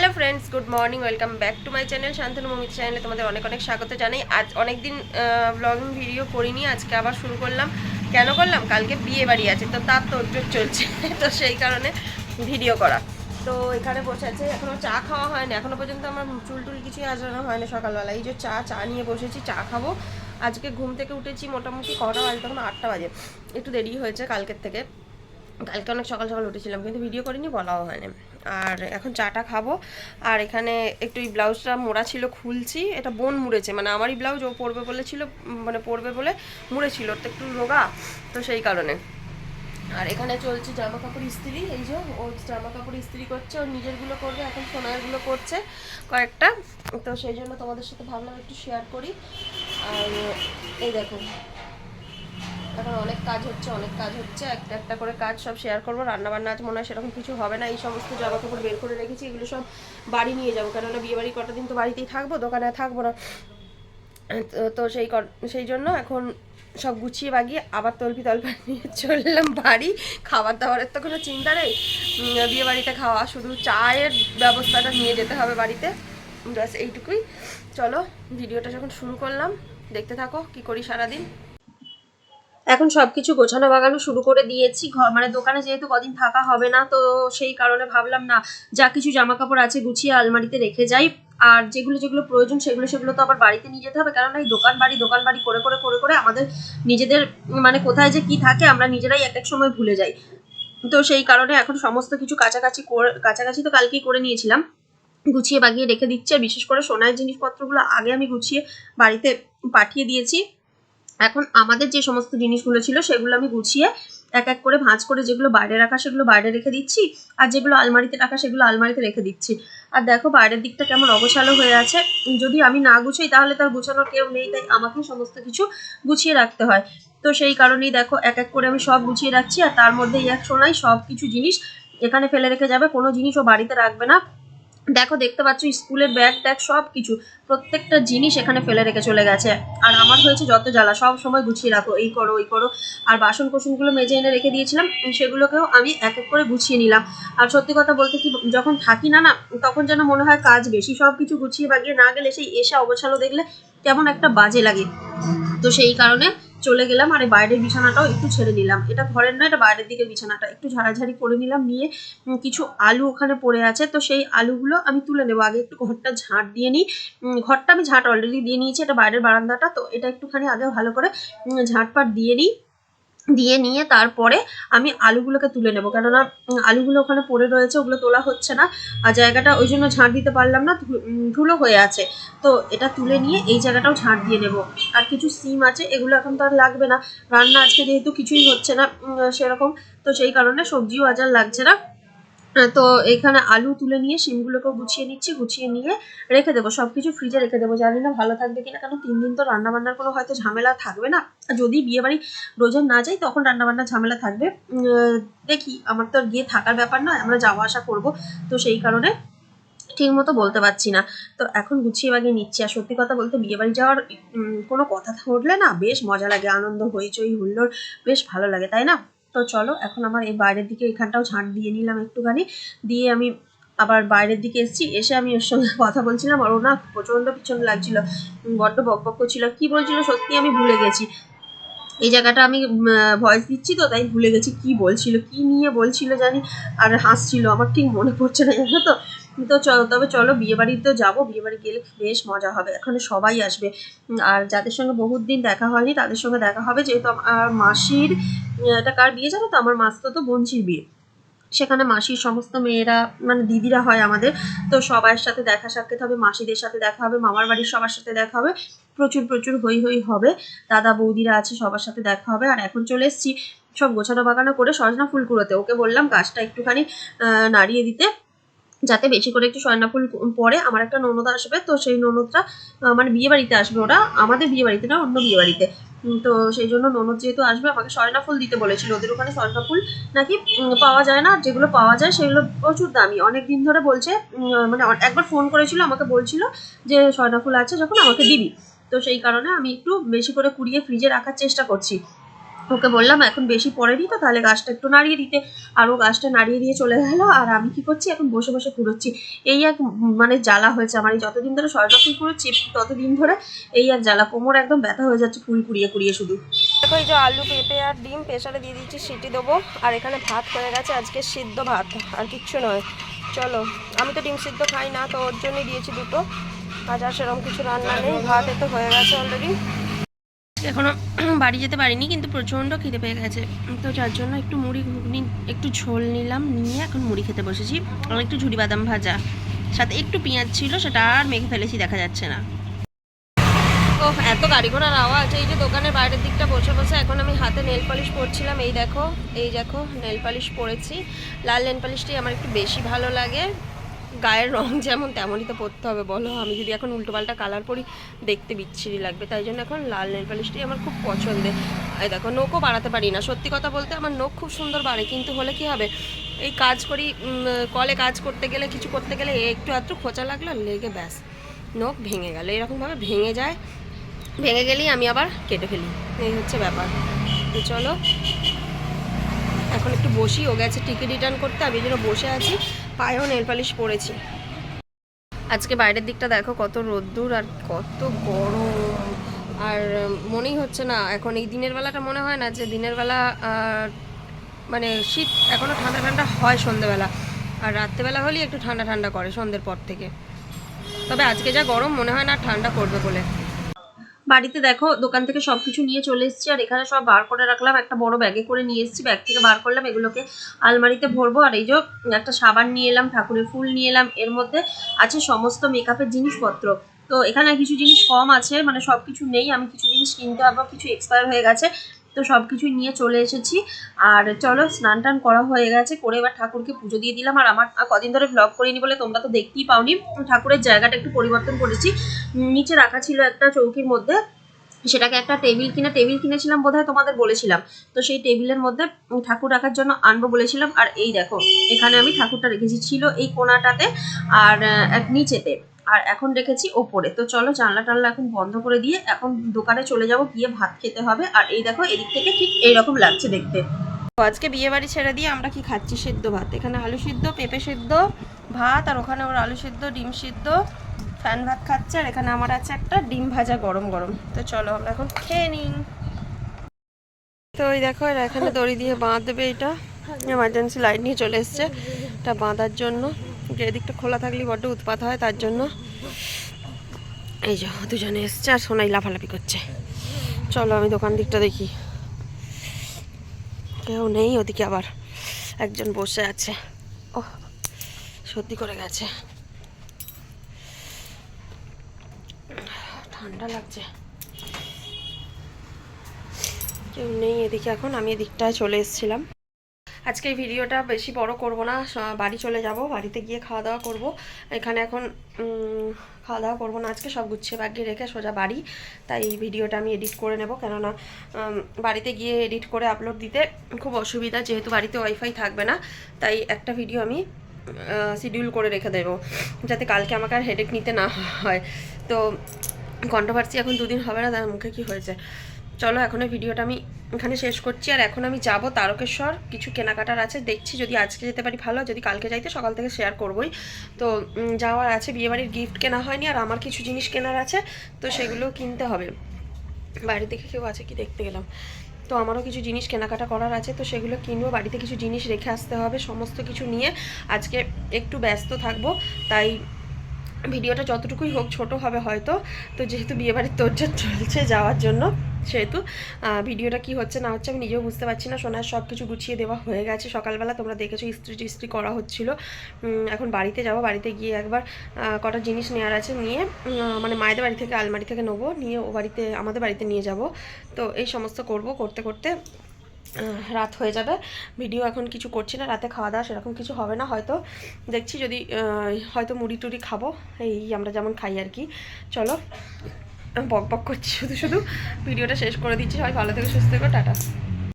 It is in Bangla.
Hello friends, good morning, welcome back to my channel Shantanu Momit চ্যানেলে তোমাদের অনেক অনেক স্বাগত জানাই। আজ অনেক দিন ব্লগিং ভিডিও করিনি, আজকে আবার শুরু করলাম। কেন করলাম? কালকে বিয়ে বাড়ি আছে, তো তার তোর চলছে, তো সেই কারণে ভিডিও করা। তো এখানে বসে আছে এখনও চা খাওয়া হয়নি এখনও পর্যন্ত আমার চুল টুল কিছুই আজানো হয়নি সকালবেলা। এই যে চা চা নিয়ে বসেছি, চা খাব। আজকে ঘুম থেকে উঠেছি মোটামুটি কটা বাজে? তখন আটটা বাজে, একটু দেরি হয়েছে কালকের থেকে। কালকে অনেক সকাল সকাল উঠেছিলাম, কিন্তু ভিডিও করিনি, বলাও হয়নি। আর এখন চাটা খাব। আর এখানে একটু এই ব্লাউজটা মোড়া ছিল, খুলছি। এটা বোন মুড়েছে মানে আমারই ব্লাউজ, ও পরবে বলেছিল মানে পরবে বলে মুড়েছিল তো একটু রোগা, তো সেই কারণে। আর এখানে চলছে জামা কাপড় ইস্ত্রি, এই যে ও জামা কাপড় ইস্ত্রি করছে, ওর নিজেরগুলো করবে, এখন সোনারগুলো করছে কয়েকটা। তো সেই জন্য তোমাদের সাথে ভাবলাম একটু শেয়ার করি। আর এই দেখো এখন অনেক কাজ হচ্ছে, অনেক কাজ হচ্ছে, একটা একটা করে কাজ সব শেয়ার করব রান্না বান্না আজ মনে হয় সেরকম কিছু হবে না, এই সমস্ত জামা কাপড় বের করে রেখেছি, এগুলো সব বাড়ি নিয়ে যাব, কেননা বিয়ে বাড়ি কটা দিন তো বাড়িতেই থাকব, দোকানে থাকব না। তো- সেই সেই জন্য এখন সব গুছিয়ে বাগিয়ে আবার তলপি তলপা নিয়ে চললাম বাড়ি, খাবার দাবারের তো কোনো চিন্তা নেই। বিয়ে বাড়িতে খাওয়া, শুধু চায়ের ব্যবস্থাটা নিয়ে যেতে হবে বাড়িতে। ব্যাস, এইটুকুই। চলো, ভিডিওটা যখন শুরু করলাম, দেখতে থাকো কি করি সারাদিন। এখন সবকিছু গোছানো বাগানো শুরু করে দিয়েছি। ঘর মানে দোকানে যেহেতু কদিন থাকা হবে না, তো সেই কারণে ভাবলাম, না, যা কিছু জামা কাপড় আছে গুছিয়ে আলমারিতে রেখে যাই। আর যেগুলো যেগুলো প্রয়োজন, সেগুলো সেগুলো তো আবার বাড়িতে নিয়ে যেতে হবে। কারণ এই দোকান বাড়ি দোকান বাড়ি করে করে করে করে আমাদের নিজেদের মানে কোথায় যে কি থাকে, আমরা নিজেরাই এক এক সময় ভুলে যাই। তো সেই কারণে এখন সমস্ত কিছু কাছাকাছি কাছাকাছি তো কালকেই করে নিয়েছিলাম। গুছিয়ে বাগিয়ে রেখে দিচ্ছি। বিশেষ করে সোনার জিনিসপত্রগুলো আগে আমি গুছিয়ে বাড়িতে পাঠিয়ে দিয়েছি। এখন আমাদের যে সমস্ত জিনিসগুলো ছিল সেগুলো আমি গুছিয়ে এক এক করে ভাঁজ করে যেগুলো বাইরে রাখা সেগুলো বাইরে রেখে দিচ্ছি, আর যেগুলো আলমারিতে রাখা সেগুলো আলমারিতে রেখে দিচ্ছি। আর দেখো বাইরের দিকটা কেমন অগোছালো হয়ে আছে। যদি আমি না গুছাই তাহলে তার গুছানোর কেউ নেই, তাই আমাকেই সমস্ত কিছু গুছিয়ে রাখতে হয়। তো সেই কারণেই দেখো এক এক করে আমি সব গুছিয়ে রাখছি, আর তার মধ্যে এক সোনাই সব কিছু জিনিস এখানে ফেলে রেখে যাবে, কোনো জিনিস ও বাড়িতে রাখবে না। দেখো, দেখতে পাচ্ছ, স্কুলের ব্যাগ ট্যাগ সব কিছু প্রত্যেকটা জিনিস এখানে ফেলে রেখে চলে গেছে। আর আমার হয়েছে যত জ্বালা, সব সময় গুছিয়ে রাখো, এই করো, ওই করো। আর বাসন কোসনগুলো মেজে এনে রেখে দিয়েছিলাম, সেগুলোকেও আমি এক এক করে গুছিয়ে নিলাম। আর সত্যি কথা বলতে কি, যখন থাকি না না, তখন যেন মনে হয় কাজ বেশি সব কিছু গুছিয়ে বাগিয়ে না গেলে সেই এসে অগোছালো দেখলে কেমন একটা বাজে লাগে। তো সেই কারণে চলে গেলাম আর বাইরের বিছানাটাও একটু ছেড়ে নিলাম এটা ঘরের নয়, এটা বাইরের দিকে বিছানাটা। একটু ঝাড়াঝাড়ি করে নিলাম, নিয়ে কিছু আলু ওখানে পড়ে আছে। তো সেই আলুগুলো আমি তুলে নেব। আগে একটু ঘরটা ঝাঁট দিয়ে নিই। ঘরটা আমি ঝাঁট অলরেডি দিয়ে নিয়েছি, এটা বাইরের বারান্দাটা। তো এটা একটুখানি আগে ভালো করে ঝাঁটপাট দিয়ে নিই। দিয়ে নিয়ে তারপরে আমি আলুগুলোকে তুলে নেব। কেননা আলুগুলো ওখানে পড়ে রয়েছে, ওগুলো তোলা হচ্ছে না। আর জায়গাটা ওই জন্য ঝাঁট দিতে পারলাম না ধুলো হয়ে আছে। তো এটা তুলে নিয়ে এই জায়গাটাও ঝাঁট দিয়ে নেব। আর কিছু সিম আছে, এগুলো এখন তো আর লাগবে না। রান্না আজকে যেহেতু কিছুই হচ্ছে না সেরকম। তো সেই কারণে সবজিও আজ আর লাগছে না। তো এখানে আলু তুলে নিয়ে সিমগুলোকেও গুছিয়ে নিচ্ছি, গুছিয়ে নিয়ে রেখে দেবো। সব কিছু ফ্রিজে রেখে দেবো। জানি না ভালো থাকবে কিনা, কারণ তিন দিন তো রান্না বান্নার কোনো হয়তো ঝামেলা থাকবে না। যদি বিয়ে বাড়ি রোজা না যাই তখন রান্না বান্নার ঝামেলা থাকবে। দেখি, আমার তো গিয়ে থাকার ব্যাপার নয়, আমরা যাওয়া আসা করব। তো সেই কারণে ঠিক মতো বলতে পারছি না। তো এখন গুছিয়ে বাগিয়ে নিচ্ছি। আর সত্যি কথা বলতে বিয়ে বাড়ি যাওয়ার কোনো কথা উঠলে না বেশ মজা লাগে। আনন্দ, হইচই, হুল্লোড় বেশ ভালো লাগে, তাই না? তো চলো, এখন আমার এই বাইরের দিকে এখানটাও ঝাঁট দিয়ে নিলাম একটুখানি। দিয়ে আমি আবার বাইরের দিকে এসেছি, এসে আমি ওর সঙ্গে কথা বলছিলাম আর ও না প্রচণ্ড পিছন লাগছিল, বড্ড বকবক করছিল। কি বলছিল সত্যি আমি ভুলে গেছি। এই জায়গাটা আমি ভয়েস দিচ্ছি তো, তাই ভুলে গেছি কি বলছিল, কি নিয়ে বলছিল জানি? আর হাসছিল, আমার ঠিক মনে পড়ছে না, জানো তো? তো চলো, তবে চলো বিয়ে বাড়িতেও যাব, বিয়ে বাড়ি গেলে বেশ মজা হবে এখানে সবাই আসবে। আর যাদের সঙ্গে বহুত দিন দেখা হয়নি, তাদের সঙ্গে দেখা হবে যেহেতু আমার মাসির এটা কার বিয়ে জানো তো? আমার মাসতো তো বোনঝির বিয়ে। সেখানে মাসির সমস্ত মেয়েরা মানে দিদিরা হয় আমাদের, তো সবার সাথে দেখা সাক্ষাৎ হবে, মাসিদের সাথে দেখা হবে, মামার বাড়ির সবার সাথে দেখা হবে, প্রচুর প্রচুর হই হই হবে, দাদা বৌদিরা আছে, সবার সাথে দেখা হবে, আর এখন চলে এসেছি সব গোছানো বাগানো করে সজনা ফুল কুড়োতে। ওকে বললাম গাছটা একটুখানি নাড়িয়ে দিতে। যাতে বেশি করে একটু সয়না ফুল পরে আমার একটা ননদ আসবে, তো সেই ননদটা মানে বিয়ে বাড়িতে আসবে ওরা, আমাদের বিয়ে বাড়িতে না, অন্য বিয়ে বাড়িতে। তো সেই জন্য ননদ যেহেতু আসবে, আমাকে সয়না ফুল দিতে বলেছিল। ওদের ওখানে সয়না ফুল নাকি পাওয়া যায় না, যেগুলো পাওয়া যায় সেগুলো প্রচুর দামি। অনেক দিন ধরে বলছে মানে একবার ফোন করেছিল, আমাকে বলছিল যে সয়না ফুল আছে যখন আমাকে দিবি। তো সেই কারণে আমি একটু বেশি করে কুড়িয়ে ফ্রিজে রাখার চেষ্টা করছি। ওকে বললাম, এখন বেশি পড়েনি তো, তাহলে গাছটা একটু নাড়িয়ে দিতে। আর ও গাছটা নাড়িয়ে দিয়ে চলে গেলো, আর আমি কি করছি, এখন বসে বসে কুড়োচ্ছি। এই এক মানে জ্বালা হয়েছে আমার, এই যতদিন ধরে সরকার ফুল কুড়োচ্ছি, ততদিন ধরে এই এক জ্বালা, কোমর একদম ব্যথা হয়ে যাচ্ছে ফুল কুড়িয়ে কুড়িয়ে শুধু। দেখো, এই যে আলু পেঁপে আর ডিম প্রেশারে দিয়ে দিচ্ছি সিটি দেবো। আর এখানে ভাত হয়ে গেছে, আজকে সিদ্ধ ভাত, আর কিচ্ছু নয়। চলো, আমি তো ডিম সিদ্ধ খাই না, তো ওর জন্যই দিয়েছি দুটো। আজ আর সেরকম কিছু রান্না নেই, ভাত এতে হয়ে গেছে অলরেডি এখনও বাড়ি যেতে পারিনি, কিন্তু প্রচণ্ড খিদে পেয়ে গেছে। তো যার জন্য একটু মুড়ি ঘুগনি, একটু ঝোল নিলাম, নিয়ে এখন মুড়ি খেতে বসেছি। আর একটু ঝুড়ি বাদাম ভাজা, সাথে একটু পেঁয়াজ ছিল, সেটা আর মেখে ফেলেছি, দেখা যাচ্ছে না। ও এত গাড়ি ঘোড়ার আওয়াজ, এই যে দোকানের বাইরের দিকটা বসে বসে এখন আমি হাতে নেল পালিশ পরছিলাম, এই দেখো এই দেখো, নেল পালিশ পরেছি। লাল নেল পালিশটাই আমার একটু বেশি ভালো লাগে। গায়ের রং যেমন তেমনই তো পরতে হবে, বলো। আমি যদি এখন উল্টোপাল্টা কালার পরি, দেখতে বিচ্ছিরি লাগবে। তাই জন্য এখন লাল নেল পালিশটাই আমার খুব পছন্দের। এই দেখো নখও বাড়াতে পারি না। সত্যি কথা বলতে আমার নখ খুব সুন্দর বাড়ে, কিন্তু হলে কি হবে? এই কাজ করি কলে কাজ করতে গেলে, কিছু করতে গেলে একটু আধটু খোঁচা লাগল, লেগে ব্যাস। নখ ভেঙে গেল। এরকমভাবে ভেঙে যায়। ভেঙে গেলেই আমি আবার কেটে ফেলি। এই হচ্ছে ব্যাপার। তো চলো। এখন একটু বসি। ও গেছে টিকিট রিটার্ন করতে। আমি জন্য বসে আছি। পায়েও নেল পালিশ পরেছি। আজকে বাইরের দিকটা দেখো, কত রোদ্দুর আর কত গরম। আর মনেই হচ্ছে না, এখন এই দিনের বেলাটা মনে হয় না যে দিনের বেলা মানে শীত এখনও ঠান্ডা ঠান্ডা হয় সন্ধেবেলা। আর রাত্রেবেলা হলেই একটু ঠান্ডা ঠান্ডা করে সন্ধ্যের পর থেকে। তবে আজকে যা গরম, মনে হয় না ঠান্ডা করবে বলে বাড়িতে দেখো, দোকান থেকে সব কিছু নিয়ে চলে এসেছি, আর এখানে সব বার করে রাখলাম, একটা বড় ব্যাগে করে নিয়ে এসেছি ব্যাগ থেকে বার করলাম, এগুলোকে আলমারিতে ভরবো, আর এই যে একটা সাবান নিয়ে এলাম, ঠাকুরের ফুল নিয়ে এলাম, এর মধ্যে আছে সমস্ত মেকআপের জিনিসপত্র। তো এখানে কিছু জিনিস কম আছে মানে সব কিছু নেই, আমি কিছু জিনিস কিনতে হবে, কিছু এক্সপায়ার হয়ে গেছে তো সব কিছুই নিয়ে চলে এসেছি। আর চলো স্নান টান করা হয়ে গেছে, করে এবার ঠাকুরকে পুজো দিয়ে দিলাম। আর আমার কদিন ধরে ব্লগ করিনি বলে তোমরা তো দেখতেই পাওনি। ঠাকুরের জায়গাটা একটু পরিবর্তন করেছি। নিচে রাখা ছিল একটা চৌকির মধ্যে। সেটাকে একটা টেবিল কিনে, টেবিল কিনেছিলাম বোধহয় তোমাদের বলেছিলাম। তো সেই টেবিলের মধ্যে ঠাকুর রাখার জন্য আনব বলেছিলাম। আর এই দেখো, এখানে আমি ঠাকুরটা রেখেছি। ছিল এই কোনাটাতে আর এক নিচেতে। আর এখন রেখেছি ওপরে। তো চলো জানলা টানলা এখন বন্ধ করে দিয়ে এখন দোকানে চলে যাব, গিয়ে ভাত খেতে হবে। আর এই দেখো, এদিক থেকে ঠিক এইরকম লাগছে দেখতে। আজকে বিয়ে বাড়ি ছেড়ে দিয়ে আমরা কি খাচ্ছি? সেদ্ধ ভাত। এখানে আলু সিদ্ধ, পেঁপে সিদ্ধ, ভাত, আর ওখানে ওর আলু সিদ্ধ, ডিম সিদ্ধ। ফ্যান ভাত খাচ্ছে, আর এখানে আমার আছে একটা ডিম ভাজা গরম গরম। তো চলো আমরা এখন খেয়ে নিই। তো ওই দেখো এখানে দড়ি দিয়ে বাঁধবে এটা। এমার্জেন্সি লাইট নিয়ে চলে এসছে এটা বাঁধার জন্য। যে এদিকটা খোলা থাকলে বড্ড উৎপাত হয়, তার জন্য এই যে দুজনে এসছে আর সোনাই লাফালাফি করছে। চলো আমি দোকান দিকটা দেখি। কেউ নেই, ওদিকে আবার একজন বসে আছে। ও সর্দি করে গেছে। ঠান্ডা লাগছে। কেউ নেই এদিকে এখন, আমি এদিকটায় চলে এসেছিলাম। আজকে ভিডিওটা বেশি বড় করব না বাড়ি চলে যাব, বাড়িতে গিয়ে খাওয়া দাওয়া করব। এখানে এখন খাওয়া দাওয়া করব না, আজকে সব গুছিয়ে বাগিয়ে রেখে সোজা বাড়ি। তাই এই ভিডিওটা আমি এডিট করে নেব, কেননা বাড়িতে গিয়ে এডিট করে আপলোড দিতে খুব অসুবিধা, যেহেতু বাড়িতে ওয়াইফাই থাকবে না। তাই একটা ভিডিও আমি শিডিউল করে রেখে দেবো, যাতে কালকে আমাকে আর হেডেক নিতে না হয়। তো কন্ট্রোভার্সি এখন দুদিন হবে না, তার মুখে কি হয়েছে? চলো এখন ভিডিওটা আমি এখানে শেষ করছি। আর এখন আমি যাব তারকেশ্বর। কিছু কেনাকাটার আছে, দেখছি যদি আজকে যেতে পারি ভালো, যদি কালকে যাইতে সকাল থেকে শেয়ার করবই। তো যাওয়ার আছে, বিয়েবাড়ির গিফট কেনা হয়নি, আর আমার কিছু জিনিস কেনার আছে, তো সেগুলো কিনতে হবে। বাইরে থেকে কেউ আছে কি দেখতে গেলাম। তো আমারও কিছু জিনিস কেনাকাটা করার আছে, তো সেগুলো কিনবো, বাড়িতে কিছু জিনিস রেখে আসতে হবে, সমস্ত কিছু নিয়ে। আজকে একটু ব্যস্ত থাকব, তাই ভিডিওটা যতটুকুই হোক ছোট হবে হয়তো। তো যেহেতু বিয়েবাড়ির তোরজোর চলছে যাওয়ার জন্য, সেহেতু ভিডিওটা কি হচ্ছে না হচ্ছে আমি নিজেও বুঝতে পারছি না। সোনার সব কিছু গুছিয়ে দেওয়া হয়ে গেছে। সকালবেলা তোমরা দেখেছ ইস্ত্রি টিস্ত্রি করা হচ্ছিল। এখন বাড়িতে যাব, বাড়িতে গিয়ে একবার কটা জিনিস নেওয়ার আছে নিয়ে মানে মায়েদের বাড়ি থেকে আলমারি থেকে নেব, নিয়ে ও বাড়িতে, আমাদের বাড়িতে নিয়ে যাব। তো এই সমস্ত করব, করতে করতে রাত হয়ে যাবে। ভিডিও এখন কিছু করছি না, রাতে খাওয়া দাওয়া সেরকম কিছু হবে না হয়তো। দেখছি যদি হয়তো মুড়ি টুড়ি খাব, এই আমরা যেমন খাই আর কি। চলো, বক বক করছি শুধু শুধু। ভিডিওটা শেষ করে দিচ্ছি, সবাই ভালো থেকে, সুস্থ থেকো, টাটা।